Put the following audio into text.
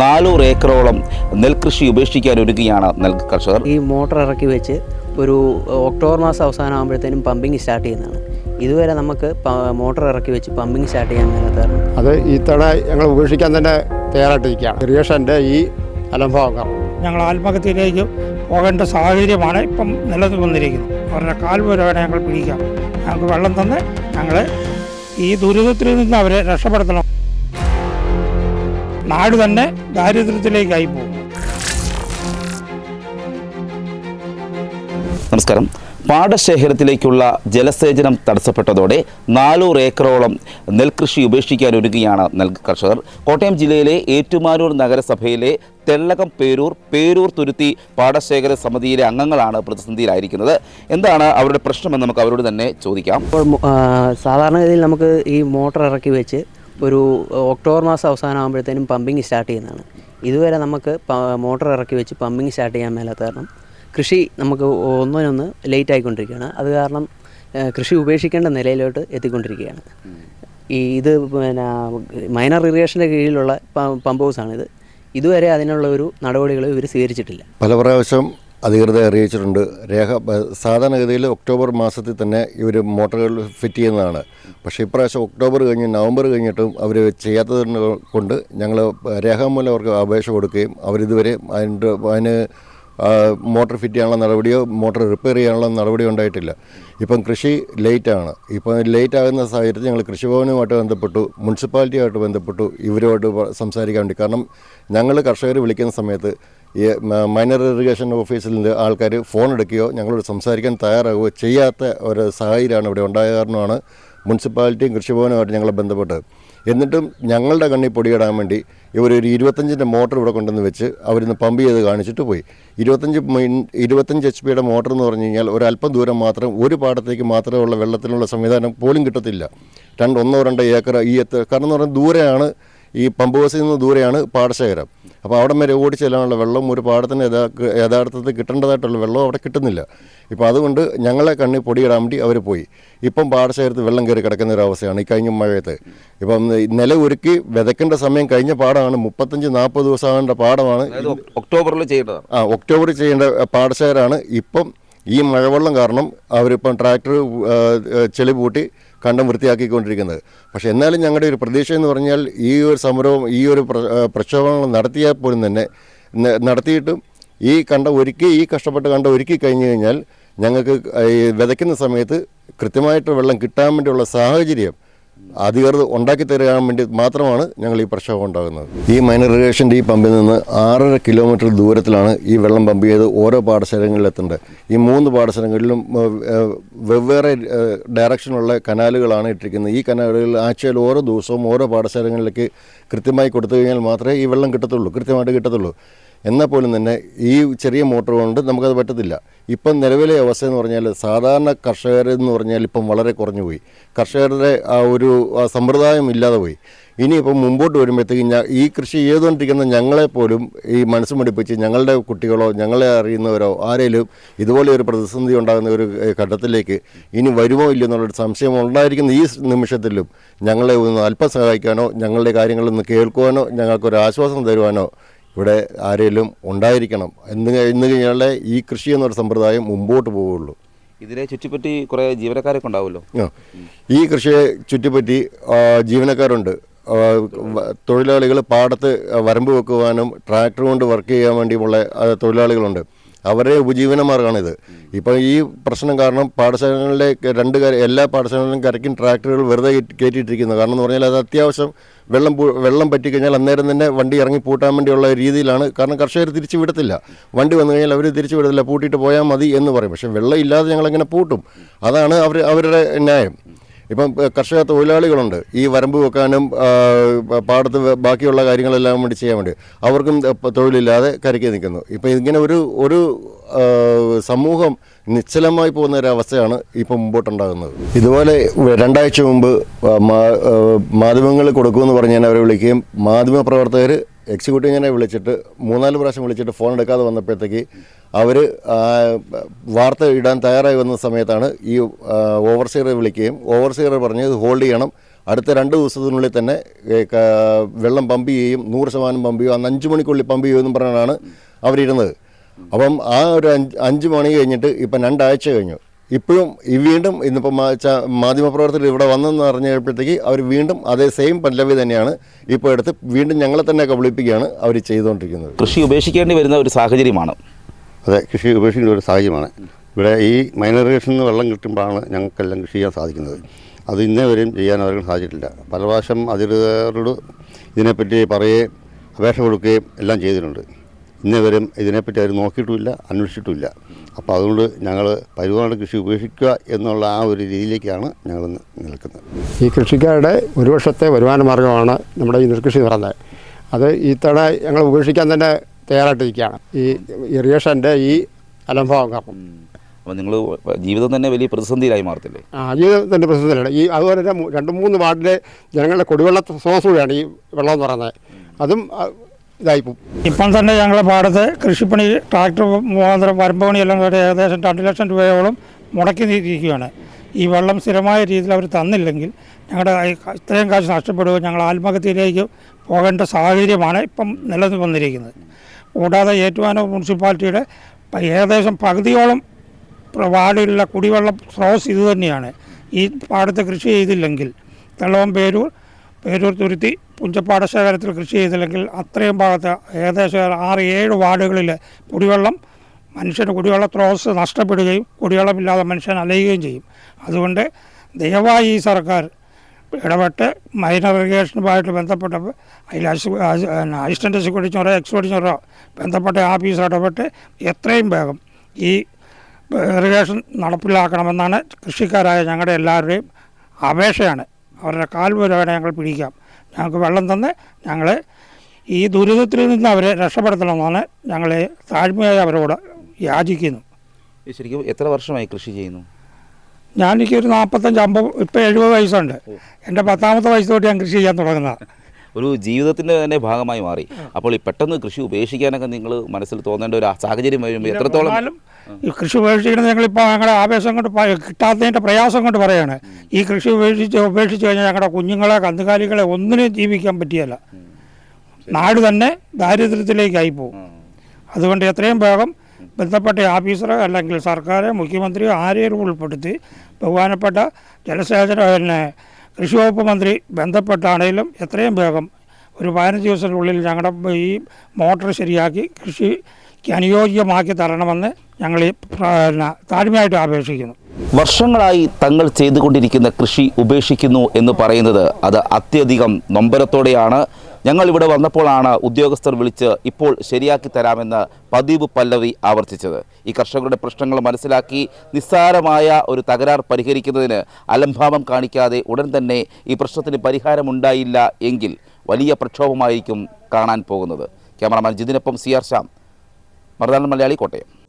നാനൂറ് ഏക്കറോളം നെൽകൃഷി ഉപേക്ഷിക്കാൻ ഒരുങ്ങുകയാണ് നെൽ കർഷകർ. ഈ മോട്ടർ ഇറക്കി വെച്ച് ഒരു ഒക്ടോബർ മാസം അവസാനം ആകുമ്പോഴത്തേനും പമ്പിങ് സ്റ്റാർട്ട് ചെയ്യുന്നതാണ്. ഇതുവരെ നമുക്ക് മോട്ടോർ ഇറക്കി വെച്ച് പമ്പിങ് സ്റ്റാർട്ട് ചെയ്യാൻ നേരത്താണ് അത് ഈ തവണ ഞങ്ങൾ ഉപേക്ഷിക്കാൻ തന്നെ തയ്യാറായിട്ടിരിക്കുകയാണ്. ഇറിഗേഷന്റെ ഈ അലംഭാവം ഞങ്ങൾ ആത്മഹത്യയിലേക്ക് പോകേണ്ട സാഹചര്യമാണ് ഇപ്പം നിലനിന്ന് വന്നിരിക്കുന്നത്. അവരുടെ കാൽ പോലെ വേണേൽ ഞങ്ങൾ പിടിക്കാം ഞങ്ങൾക്ക് വെള്ളം തന്ന് ഞങ്ങൾ ഈ ദുരിതത്തിൽ നിന്ന് അവരെ രക്ഷപ്പെടുത്തണം. നാട് തന്നെ ദാരിദ്ര്യത്തിലേക്കായി പോകും. നമസ്കാരം. പാടശേഖരത്തിലേക്കുള്ള ജലസേചനം തടസ്സപ്പെട്ടതോടെ നാനൂറ് ഏക്കറോളം നെൽകൃഷി ഉപേക്ഷിക്കാൻ ഒരുങ്ങുകയാണ് നെൽ കർഷകർ. കോട്ടയം ജില്ലയിലെ ഏറ്റുമാനൂർ നഗരസഭയിലെ തെള്ളകം പേരൂർ പേരൂർ തുരുത്തി പാടശേഖര സമിതിയിലെ അംഗങ്ങളാണ് പ്രതിസന്ധിയിലായിരിക്കുന്നത്. എന്താണ് അവരുടെ പ്രശ്നമെന്ന് നമുക്ക് അവരോട് തന്നെ ചോദിക്കാം. സാധാരണഗതിയിൽ നമുക്ക് ഈ മോട്ടർ ഇറക്കി വെച്ച് ഒരു ഒക്ടോബർ മാസം അവസാനം ആകുമ്പോഴത്തേനും പമ്പിങ് സ്റ്റാർട്ട് ചെയ്യുന്നതാണ്. ഇതുവരെ നമുക്ക് മോട്ടോർ ഇറക്കി വെച്ച് പമ്പിങ് സ്റ്റാർട്ട് ചെയ്യാൻ മേലാത്ത കാരണം കൃഷി നമുക്ക് ഒന്നിനൊന്ന് ലേറ്റ് ആയിക്കൊണ്ടിരിക്കുകയാണ്. അത് കാരണം കൃഷി ഉപേക്ഷിക്കേണ്ട നിലയിലോട്ട് എത്തിക്കൊണ്ടിരിക്കുകയാണ്. ഈ ഇത് പിന്നെ മൈനർ ഇറിഗേഷന്റെ കീഴിലുള്ള പമ്പ് ഹൗസാണിത് ഇതുവരെ അതിനുള്ള ഒരു നടപടികൾ ഇവർ സ്വീകരിച്ചിട്ടില്ല. പല പ്രാവശ്യം അധികൃതരെ അറിയിച്ചിട്ടുണ്ട്. രേഖ സാധാരണഗതിയിൽ ഒക്ടോബർ മാസത്തിൽ തന്നെ ഇവർ മോട്ടറുകൾ ഫിറ്റ് ചെയ്യുന്നതാണ്. പക്ഷേ ഇപ്രാവശ്യം ഒക്ടോബർ കഴിഞ്ഞ് നവംബർ കഴിഞ്ഞിട്ടും അവർ ചെയ്യാത്തത് കൊണ്ട് ഞങ്ങൾ രേഖാമൂലം അവർക്ക് അപേക്ഷ കൊടുക്കുകയും അവരിതുവരെ അതിന്റെ അതിന് മോട്ടർ ഫിറ്റ് ചെയ്യാനുള്ള നടപടിയോ മോട്ടർ റിപ്പയർ ചെയ്യാനുള്ള നടപടിയോ ഉണ്ടായിട്ടില്ല. ഇപ്പം കൃഷി ലേറ്റാണ്. ഇപ്പം ലേറ്റ് ആകുന്ന സാഹചര്യത്തിൽ ഞങ്ങൾ കൃഷിഭവനുമായിട്ട് ബന്ധപ്പെട്ടു മുനിസിപ്പാലിറ്റിയുമായിട്ട് ബന്ധപ്പെട്ടു ഇവരുമായിട്ട് സംസാരിക്കാൻ വേണ്ടി. കാരണം ഞങ്ങൾ കർഷകർ വിളിക്കുന്ന സമയത്ത് ഈ മൈനർ ഇറിഗേഷൻ ഓഫീസിൽ ആൾക്കാർ ഫോൺ എടുക്കുകയോ ഞങ്ങളോട് സംസാരിക്കാൻ തയ്യാറാകുകയോ ചെയ്യാത്ത ഒരു സാഹചര്യമാണ് ഇവിടെ ഉണ്ടായ കാരണമാണ് മുനിസിപ്പാലിറ്റിയും കൃഷിഭവനുമായിട്ട് ഞങ്ങളെ ബന്ധപ്പെട്ട്. എന്നിട്ടും ഞങ്ങളുടെ കണ്ണിൽ പൊടിയിടാൻ വേണ്ടി ഇവർ ഒരു ഇരുപത്തഞ്ചിന്റെ മോട്ടർ ഇവിടെ കൊണ്ടുവന്ന് വെച്ച് അവരിന്ന് പമ്പ് ചെയ്ത് കാണിച്ചിട്ട് പോയി. ഇരുപത്തഞ്ച് ഇരുപത്തഞ്ച് എച്ച് പിയുടെ മോട്ടർ എന്ന് പറഞ്ഞു കഴിഞ്ഞാൽ ഒരല്പം ദൂരം മാത്രം ഒരു പാടത്തേക്ക് മാത്രമേ ഉള്ള വെള്ളത്തിനുള്ള സംവിധാനം പോലും കിട്ടത്തില്ല. രണ്ട് ഒന്നോ രണ്ടോ ഏക്കർ ഈ എത്ര കാരണം എന്ന് പറഞ്ഞാൽ ദൂരെയാണ് ഈ പമ്പ് ഹൗസിൽ നിന്ന് ദൂരെയാണ് പാടശേഖരം. അപ്പോൾ അവിടെ വരെ ഓടി ചെല്ലാനുള്ള വെള്ളം ഒരു പാടത്തിന് യഥാ യഥാർത്ഥത്തിൽ കിട്ടേണ്ടതായിട്ടുള്ള വെള്ളം അവിടെ കിട്ടുന്നില്ല. ഇപ്പോൾ അതുകൊണ്ട് ഞങ്ങളെ കണ്ണി പൊടിയിടാൻ വേണ്ടി അവർ പോയി. ഇപ്പം പാടശേഖരത്ത് വെള്ളം കയറി കിടക്കുന്ന ഒരു അവസ്ഥയാണ് ഈ കഴിഞ്ഞ മഴയത്ത്. ഇപ്പം നില ഒരുക്കി വിതയ്ക്കേണ്ട സമയം കഴിഞ്ഞ പാടമാണ്. മുപ്പത്തഞ്ച് നാൽപ്പത് ദിവസമാകേണ്ട പാടമാണ്. ഒക്ടോബറിൽ ചെയ്യേണ്ടതാണ്. ആ ഒക്ടോബറിൽ ചെയ്യേണ്ട പാടശേഖരമാണ്. ഇപ്പം ഈ മഴവെള്ളം കാരണം അവരിപ്പം ട്രാക്ടർ ചെളി പൂട്ടി കണ്ടം വൃത്തിയാക്കിക്കൊണ്ടിരിക്കുന്നത്. പക്ഷേ എന്നാലും ഞങ്ങളുടെ ഒരു പ്രതീക്ഷ എന്ന് പറഞ്ഞാൽ ഈ ഒരു സമരവും ഈ ഒരു പ്രക്ഷോഭങ്ങൾ നടത്തിയാൽ പോലും തന്നെ നടത്തിയിട്ടും ഈ കണ്ട ഒരുക്കി ഈ കഷ്ടപ്പെട്ട് കണ്ട ഒരുക്കി കഴിഞ്ഞു കഴിഞ്ഞാൽ ഞങ്ങൾക്ക് വിതയ്ക്കുന്ന സമയത്ത് കൃത്യമായിട്ട് വെള്ളം കിട്ടാൻ വേണ്ടിയുള്ള സാഹചര്യം അധികൃതർ ഉണ്ടാക്കി തരാൻ വേണ്ടി മാത്രമാണ് ഞങ്ങൾ ഈ പ്രക്ഷോഭം ഉണ്ടാകുന്നത്. ഈ മൈനർ ഇറിഗേഷന്റെ ഈ പമ്പിൽ നിന്ന് ആറര കിലോമീറ്റർ ദൂരത്തിലാണ് ഈ വെള്ളം പമ്പ് ചെയ്ത് ഓരോ പാടശേഖരങ്ങളിൽ എത്തേണ്ടത് ഈ മൂന്ന് പാടശേഖരങ്ങളിലും വെവ്വേറെ ഡയറക്ഷനുള്ള കനാലുകളാണ് ഇട്ടിരിക്കുന്നത്. ഈ കനാലുകളിൽ ആഴ്ചയിൽ ഓരോ ദിവസവും ഓരോ പാടശേഖരങ്ങളിലേക്ക് കൃത്യമായി കൊടുത്തു കഴിഞ്ഞാൽ മാത്രമേ ഈ വെള്ളം കിട്ടത്തുള്ളൂ കൃത്യമായിട്ട് കിട്ടത്തുള്ളൂ. എന്നാൽ പോലും തന്നെ ഈ ചെറിയ മോട്ടോർ കൊണ്ട് നമുക്കത് പറ്റത്തില്ല. ഇപ്പം നിലവിലെ അവസ്ഥ എന്ന് പറഞ്ഞാൽ സാധാരണ കർഷകരെന്ന് പറഞ്ഞാൽ ഇപ്പം വളരെ കുറഞ്ഞു പോയി. കർഷകരുടെ ആ ഒരു സമ്പ്രദായം ഇല്ലാതെ പോയി. ഇനിയിപ്പം മുമ്പോട്ട് വരുമ്പോഴത്തേക്കും ഞാൻ ഈ കൃഷി ചെയ്തുകൊണ്ടിരിക്കുന്ന ഞങ്ങളെപ്പോലും ഈ മനസ്സ് മടിപ്പിച്ച് ഞങ്ങളുടെ കുട്ടികളോ ഞങ്ങളെ അറിയുന്നവരോ ആരെങ്കിലും ഇതുപോലെ ഒരു പ്രതിസന്ധി ഉണ്ടാകുന്ന ഒരു ഘട്ടത്തിലേക്ക് ഇനി വരുമോ ഇല്ലയോ എന്നുള്ളൊരു സംശയം ഉണ്ടായിരിക്കുന്ന ഈ നിമിഷത്തിലും ഞങ്ങളെ ഒന്ന് അല്പം സഹായിക്കാനോ ഞങ്ങളുടെ കാര്യങ്ങളൊന്ന് കേൾക്കുവാനോ ഞങ്ങൾക്കൊരു ആശ്വാസം തരുവാനോ ഇവിടെ ആരെങ്കിലും ഉണ്ടായിരിക്കണം. എന്ന് എന്ന് കഴിഞ്ഞാലേ ഈ കൃഷി എന്നൊരു സമ്പ്രദായം മുമ്പോട്ട് പോവുള്ളൂ. ഇതിനെ ചുറ്റിപ്പറ്റി കുറേ ജീവനക്കാരൊക്കെ ഉണ്ടാവുമല്ലോ. ഈ കൃഷിയെ ചുറ്റിപ്പറ്റി ജീവനക്കാരുണ്ട്. തൊഴിലാളികൾ പാടത്ത് വരമ്പ് വെക്കുവാനും ട്രാക്ടർ കൊണ്ട് വർക്ക് ചെയ്യാൻ വേണ്ടിയുമുള്ള തൊഴിലാളികളുണ്ട്. അവരുടെ ഉപജീവനമാർഗമാണിത് ഇപ്പോൾ ഈ പ്രശ്നം കാരണം പാഠശാലകളിലെ രണ്ട് എല്ലാ പാഠശാലകളിലും കരയ്ക്കും ട്രാക്ടറുകൾ വെറുതെ കയറ്റി- കയറ്റിയിട്ടിരിക്കുന്നത് കാരണം എന്ന് പറഞ്ഞാൽ അത് അത്യാവശ്യം വെള്ളം വെള്ളം പറ്റിക്കഴിഞ്ഞാൽ അന്നേരം തന്നെ വണ്ടി ഇറങ്ങി പൂട്ടാൻ വേണ്ടിയുള്ള രീതിയിലാണ്. കാരണം കർഷകർ തിരിച്ചു വിടത്തില്ല. വണ്ടി വന്നു കഴിഞ്ഞാൽ അവർ തിരിച്ചു വിടത്തില്ല. പൂട്ടിയിട്ട് പോയാൽ മതി എന്ന് പറയും. പക്ഷേ വെള്ളം ഇല്ലാതെ ഞങ്ങളെങ്ങനെ പൂട്ടും? അതാണ് അവർ അവരുടെ ന്യായം. ഇപ്പം കർഷക തൊഴിലാളികളുണ്ട്. ഈ വരമ്പ് വെക്കാനും പാടത്ത് ബാക്കിയുള്ള കാര്യങ്ങളെല്ലാം വേണ്ടി ചെയ്യാൻ വേണ്ടി അവർക്കും തൊഴിലില്ലാതെ കരയ്ക്ക് നിൽക്കുന്നു. ഇപ്പം ഇങ്ങനെ ഒരു ഒരു സമൂഹം നിശ്ചലമായി പോകുന്ന ഒരവസ്ഥയാണ് ഇപ്പം മുമ്പോട്ടുണ്ടാകുന്നത്. ഇതുപോലെ രണ്ടാഴ്ച മുമ്പ് ആ, മാ- ആ, മാധ്യമങ്ങളിൽ കൊടുക്കുമെന്ന് പറഞ്ഞ് അവരെ വിളിക്കുകയും മാധ്യമ പ്രവർത്തകർ എക്സിക്യൂട്ടീവിനെ വിളിച്ചിട്ട് മൂന്നാൽ പ്രാവശ്യം വിളിച്ചിട്ട് ഫോൺ എടുക്കാതെ വന്നപ്പോഴത്തേക്ക് അവർ വാർത്ത ഇടാൻ തയ്യാറായി വന്ന സമയത്താണ് ഈ ഓവർസീറെ വിളിക്കുകയും ഓവർസീറെ പറഞ്ഞ് ഇത് ഹോൾഡ് ചെയ്യണം. അടുത്ത രണ്ട് ദിവസത്തിനുള്ളിൽ തന്നെ വെള്ളം പമ്പ് ചെയ്യും നൂറ് ശതമാനം പമ്പ് ചെയ്യും അന്ന് അഞ്ച് മണിക്കുള്ളിൽ പമ്പ് ചെയ്യുമെന്ന് പറഞ്ഞാണ് അവരിരുന്നത്. അപ്പം ആ ഒരു അഞ്ച് അഞ്ച് മണി കഴിഞ്ഞിട്ട് ഇപ്പം രണ്ടാഴ്ച കഴിഞ്ഞു. ഇപ്പോഴും ഈ വീണ്ടും ഇന്നിപ്പം മാധ്യമപ്രവർത്തകർ ഇവിടെ വന്നെന്ന് അറിഞ്ഞപ്പോഴത്തേക്ക് അവർ വീണ്ടും അതേ സെയിം പല്ലവി തന്നെയാണ് ഇപ്പോൾ എടുത്ത് വീണ്ടും ഞങ്ങളെ തന്നെ കബളിപ്പിക്കുകയാണ് അവർ ചെയ്തുകൊണ്ടിരിക്കുന്നത്. കൃഷി ഉപേക്ഷിക്കേണ്ടി വരുന്ന ഒരു സാഹചര്യമാണ്. അതെ കൃഷി ഉപേക്ഷിക്കേണ്ട ഒരു സാഹചര്യമാണ്. ഇവിടെ ഈ മൈനർ ഇറിഗേഷനിൽ നിന്ന് വെള്ളം കിട്ടുമ്പോഴാണ് ഞങ്ങൾക്കെല്ലാം കൃഷി ചെയ്യാൻ സാധിക്കുന്നത്. അത് ഇന്നേ വരെയും ചെയ്യാൻ അവർക്ക് സാധിച്ചിട്ടില്ല. പല പ്രാവശ്യം അധികൃതരോട് ഇതിനെപ്പറ്റി പറയുകയും അപേക്ഷ കൊടുക്കുകയും എല്ലാം ചെയ്തിട്ടുണ്ട്. ഇന്നേ വരെയും ഇതിനെപ്പറ്റി അവർ നോക്കിയിട്ടുമില്ല അന്വേഷിച്ചിട്ടുമില്ല. അപ്പോൾ അതുകൊണ്ട് ഞങ്ങൾ പരിപാടി കൃഷി ഉപേക്ഷിക്കുക എന്നുള്ള ആ ഒരു രീതിയിലേക്കാണ് ഞങ്ങൾ നിൽക്കുന്നത്. ഈ കൃഷിക്കാരുടെ ഒരു വർഷത്തെ വരുമാന മാർഗമാണ് നമ്മുടെ ഈ നെൽകൃഷി പറയുന്നത്. അത് ഈ തവണ ഞങ്ങൾ ഉപേക്ഷിക്കാൻ തന്നെ തയ്യാറായിട്ടിരിക്കുകയാണ്. ഈ ഇറിഗേഷന്റെ ഈ അലംഭാവം കാരണം. അപ്പോൾ നിങ്ങൾ ജീവിതം തന്നെ വലിയ പ്രതിസന്ധിയിലായി മാറത്തില്ലേ? ആ ജീവിതം തന്നെ പ്രതിസന്ധിയിലാണ്. ഈ അതുപോലെ തന്നെ രണ്ട് മൂന്ന് വാർഡിലെ ജനങ്ങളുടെ കുടിവെള്ള സ്രോതസ് കൂടിയാണ് ഈ വെള്ളം എന്ന് പറയുന്നത്. അതും ആ, ഇതായിപ്പോവും. ഇപ്പം തന്നെ ഞങ്ങളുടെ പാടത്ത് കൃഷിപ്പണി ട്രാക്ടർ മുഖാന്തരം വരമ്പണിയെല്ലാം കൂടി ഏകദേശം രണ്ട് ലക്ഷം രൂപയോളം മുടക്കി നീക്കിയിരിക്കുകയാണ്. ഈ വെള്ളം സ്ഥിരമായ രീതിയിൽ അവർ തന്നില്ലെങ്കിൽ ഞങ്ങളുടെ ഇത്രയും കാശ് നഷ്ടപ്പെടുകയോ ഞങ്ങൾ ആത്മഹത്യയിലേക്ക് പോകേണ്ട സാഹചര്യമാണ് ഇപ്പം നിലനിന്ന് വന്നിരിക്കുന്നത്. കൂടാതെ ഏറ്റുമാനൂർ മുനിസിപ്പാലിറ്റിയുടെ ഏകദേശം പകുതിയോളം വാർഡിലുള്ള കുടിവെള്ള സ്രോസ് ഇതുതന്നെയാണ് ഈ പാടത്ത് കൃഷി ചെയ്തില്ലെങ്കിൽ തെള്ളവം പേരൂർ പേരൂർ തുരുത്തി പുഞ്ചപ്പാട ശേഖരത്തിൽ കൃഷി ചെയ്തില്ലെങ്കിൽ അത്രയും ഭാഗത്ത് ഏകദേശം ആറ് ഏഴ് വാർഡുകളിൽ കുടിവെള്ളം മനുഷ്യന് കുടിവെള്ള സ്രോതസ് നഷ്ടപ്പെടുകയും കുടിവെള്ളമില്ലാതെ മനുഷ്യൻ അലയുകയും ചെയ്യും. അതുകൊണ്ട് ദയവായി ഈ സർക്കാർ ഇടപെട്ട് മൈനർ ഇറിഗേഷനുമായിട്ട് ബന്ധപ്പെട്ട അതിൽ അസിസ്റ്റന്റ് എക്സിക്യൂട്ടീവറോ എക്സിക്യൂട്ടീവറോ ബന്ധപ്പെട്ട ആഫീസർ ഇടപെട്ട് എത്രയും വേഗം ഈ ഇറിഗേഷൻ നടപ്പിലാക്കണമെന്നാണ് കൃഷിക്കാരായ ഞങ്ങളുടെ എല്ലാവരുടെയും അപേക്ഷയാണ്. അവരുടെ കാൽ വരെ ഞങ്ങൾ പിടിക്കാം. ഞങ്ങൾക്ക് വെള്ളം തന്ന് ഞങ്ങൾ ഈ ദുരിതത്തിൽ നിന്ന് അവരെ രക്ഷപ്പെടുത്തണമെന്നാണ് ഞങ്ങൾ താഴ്മയായി അവരോട് യാചിക്കുന്നു. ശരിക്കും എത്ര വർഷമായി കൃഷി ചെയ്യുന്നു? ഒരു നാൽപ്പത്തഞ്ച് അമ്പത് ഇപ്പോൾ എഴുപത് വയസ്സുണ്ട്. എന്റെ പത്താമത്തെ വയസ്സ് തൊട്ട് ഞാൻ കൃഷി ചെയ്യാൻ തുടങ്ങുന്നതാണ് ഒരു ജീവിതത്തിന്റെ തന്നെ ഭാഗമായി മാറി. അപ്പോൾ ഈ പെട്ടെന്ന് കൃഷി ഉപേക്ഷിക്കാനൊക്കെ നിങ്ങൾ മനസ്സിൽ തോന്നേണ്ട ഒരു സാഹചര്യം വരുമ്പോൾ എത്രത്തോളം ഈ കൃഷി ഉപേക്ഷിക്കുന്നത് ഞങ്ങളിപ്പോൾ ഞങ്ങളുടെ ആവേശം കൊണ്ട് കിട്ടാത്തതിന്റെ പ്രയാസം കൊണ്ട് പറയാണ്. ഈ കൃഷി ഉപേക്ഷിച്ച് ഉപേക്ഷിച്ച് കഴിഞ്ഞാൽ ഞങ്ങളുടെ കുഞ്ഞുങ്ങളെ കന്നുകാലികളെ ഒന്നിനും ജീവിക്കാൻ പറ്റിയല്ല. നാട് തന്നെ ദാരിദ്ര്യത്തിലേക്കായി പോകും. അതുകൊണ്ട് എത്രയും വേഗം ബന്ധപ്പെട്ട ഓഫീസറെ അല്ലെങ്കിൽ സർക്കാരെ മുഖ്യമന്ത്രിയോ ആരെയും ഉൾപ്പെടുത്തി ബഹുമാനപ്പെട്ട ജലസേചന പിന്നെ കൃഷി വകുപ്പ് മന്ത്രി ബന്ധപ്പെട്ടാണേലും എത്രയും വേഗം ഒരു പതിനഞ്ച് ദിവസത്തിനുള്ളിൽ ഞങ്ങളുടെ ഈ മോട്ടർ ശരിയാക്കി കൃഷിക്ക് അനുയോജ്യമാക്കി തരണമെന്ന് ഞങ്ങൾ ഈ താഴ്മയായിട്ട് അപേക്ഷിക്കുന്നു. വർഷങ്ങളായി തങ്ങൾ ചെയ്തുകൊണ്ടിരിക്കുന്ന കൃഷി ഉപേക്ഷിക്കുന്നു എന്ന് പറയുന്നത് അത് അത്യധികം നൊമ്പരത്തോടെയാണ്. ഞങ്ങൾ ഇവിടെ വന്നപ്പോഴാണ് ഉദ്യോഗസ്ഥർ വിളിച്ച് ഇപ്പോൾ ശരിയാക്കി തരാമെന്ന് പതിവ് പല്ലവി ആവർത്തിച്ചത്. ഈ കർഷകരുടെ പ്രശ്നങ്ങൾ മനസ്സിലാക്കി നിസ്സാരമായ ഒരു തകരാർ പരിഹരിക്കുന്നതിന് അലംഭാവം കാണിക്കാതെ ഉടൻ തന്നെ ഈ പ്രശ്നത്തിന് പരിഹാരമുണ്ടായില്ല എങ്കിൽ വലിയ പ്രക്ഷോഭമായിരിക്കും കാണാൻ പോകുന്നത്. ക്യാമറാമാൻ ജിതിനൊപ്പം സി ആർ ശ്യാം. മറുനാടൻ മലയാളി കോട്ടയം.